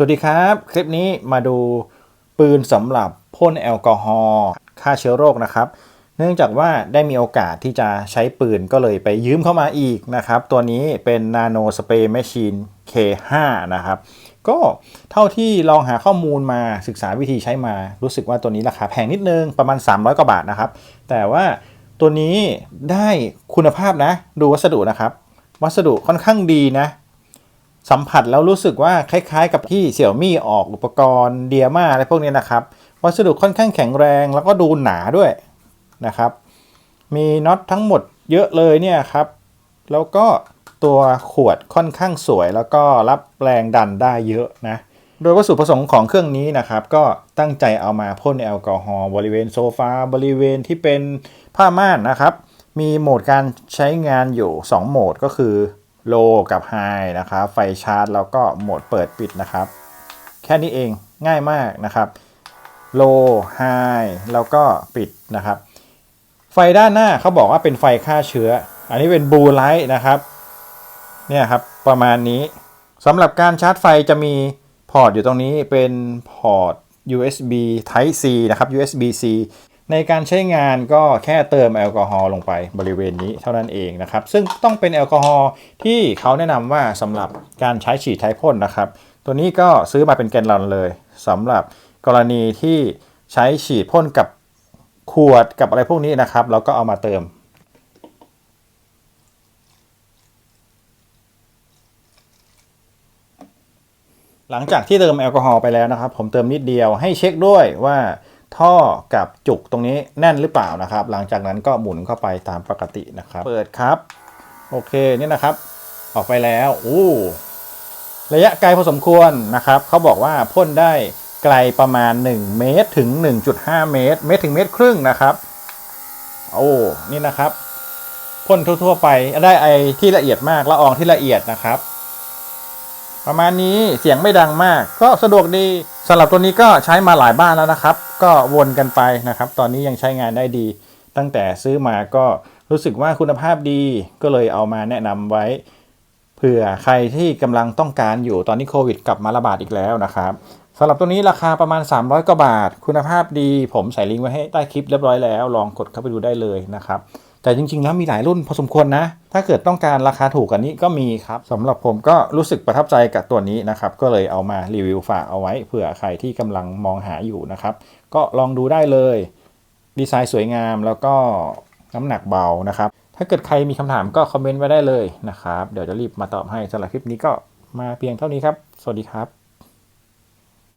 สวัสดีครับ คลิปนี้มาดูปืนสำหรับพ่นแอลกอฮอล์ฆ่าเชื้อโรคนะครับ เนื่องจากว่าได้มีโอกาสที่จะใช้ปืนก็เลยไปยืมเข้ามาอีกนะครับ ตัวนี้เป็น Nano Spray Machine K5 นะครับ ก็เท่าที่ลองหาข้อมูลมาศึกษาวิธีใช้มารู้สึกว่าตัวนี้ราคาแพงนิดนึงประมาณ 300 กว่าบาทนะครับ แต่ว่าตัวนี้ได้คุณภาพนะ ดูวัสดุนะครับ วัสดุค่อนข้างดีนะ สัมผัสแล้วรู้สึกว่าคล้ายๆ กับที่เสี่ยวมี่ออกอุปกรณ์เดียมาอะไรพวกนี้นะครับ วัสดุค่อนข้างแข็งแรงแล้วก็ดูหนาด้วยนะครับ มีน็อตทั้งหมดเยอะเลยเนี่ยครับ แล้วก็ตัวขวดค่อนข้างสวย แล้วก็รับแรงดันได้เยอะนะ โดยวัสดุประสงค์ของเครื่องนี้นะครับ ก็ตั้งใจเอามาพ่นแอลกอฮอล์บริเวณโซฟาบริเวณที่เป็นผ้าม่านนะครับ มีโหมดการใช้งานอยู่ 2 โหมดก็คือ low กับ high นะครับ ไฟชาร์จแล้วก็โหมดเปิดปิดนะครับ แค่นี้เองง่ายมากนะครับ low high แล้วก็ปิดนะครับ ไฟด้านหน้าเขาบอกว่าเป็นไฟฆ่าเชื้อ อันนี้เป็น blue light นะครับเนี่ยครับประมาณนี้สำหรับการชาร์จไฟจะมีพอร์ตอยู่ตรงนี้เป็นพอร์ต USB Type C นะครับ USB C ในการใช้งานก็แค่เติมแอลกอฮอล์ลงไปบริเวณนี้เท่านั้นเองนะครับ ซึ่งต้องเป็นแอลกอฮอล์ที่เขาแนะนำว่าสำหรับการใช้ฉีดไทพ่นนะครับ ตัวนี้ก็ซื้อมาเป็นแกนลอนเลยสำหรับกรณีที่ใช้ฉีดพ่นกับขวดกับอะไรพวกนี้นะครับ แล้วก็เอามาเติม หลังจากที่เติมแอลกอฮอล์ไปแล้วนะครับ ผมเติมนิดเดียวให้เช็คด้วยว่า ท่อกับจุกตรงนี้แน่นหรือเปล่านะครับ หลังจากนั้นก็หมุนเข้าไปตามปกตินะครับ เปิดครับ โอเคนี่นะครับ ออกไปแล้วอู้ระยะไกลพอสมควรนะครับเขาบอกว่าพ่นได้ไกลประมาณ 1 เมตรถึง 1.5 เมตร เมตรถึงเมตรครึ่งนะครับ โอ้นี่นะครับพ่นทั่วๆไปได้ไอที่ละเอียดมากละอองที่ละเอียดนะครับ ประมาณนี้เสียงไม่ดังมากก็สะดวกดี สำหรับตัวนี้ก็ใช้มาหลายบ้านแล้วนะครับ ก็วนกันไปนะครับ ตอนนี้ยังใช้งานได้ดี ตั้งแต่ซื้อมาก็รู้สึกว่าคุณภาพดีก็เลยเอามาแนะนำไว้ เผื่อใครที่กำลังต้องการอยู่ตอนนี้โควิดกลับมาระบาดอีกแล้วนะครับสำหรับตัวนี้ราคาประมาณ 300กว่าบาท คุณภาพดี ผมใส่ลิงก์ไว้ให้ใต้คลิปเรียบร้อยแล้ว ลองกดเข้าไปดูได้เลยนะครับ แต่จริง ๆ แล้วมีหลายรุ่นพอสมควรนะ ถ้าเกิดต้องการราคาถูกกว่านี้ก็มีครับสำหรับผมก็รู้สึกประทับใจกับตัวนี้นะครับ ก็เลยเอามารีวิวฝากเอาไว้เผื่อใครที่กำลังมองหาอยู่นะครับ ก็ลองดูได้เลย ดีไซน์สวยงามแล้วก็น้ำหนักเบานะครับ ถ้าเกิดใครมีคำถามก็คอมเมนต์ไว้ได้เลยนะครับ เดี๋ยวจะรีบมาตอบให้สำหรับคลิปนี้ก็มาเพียงเท่านี้ครับ สวัสดีครับ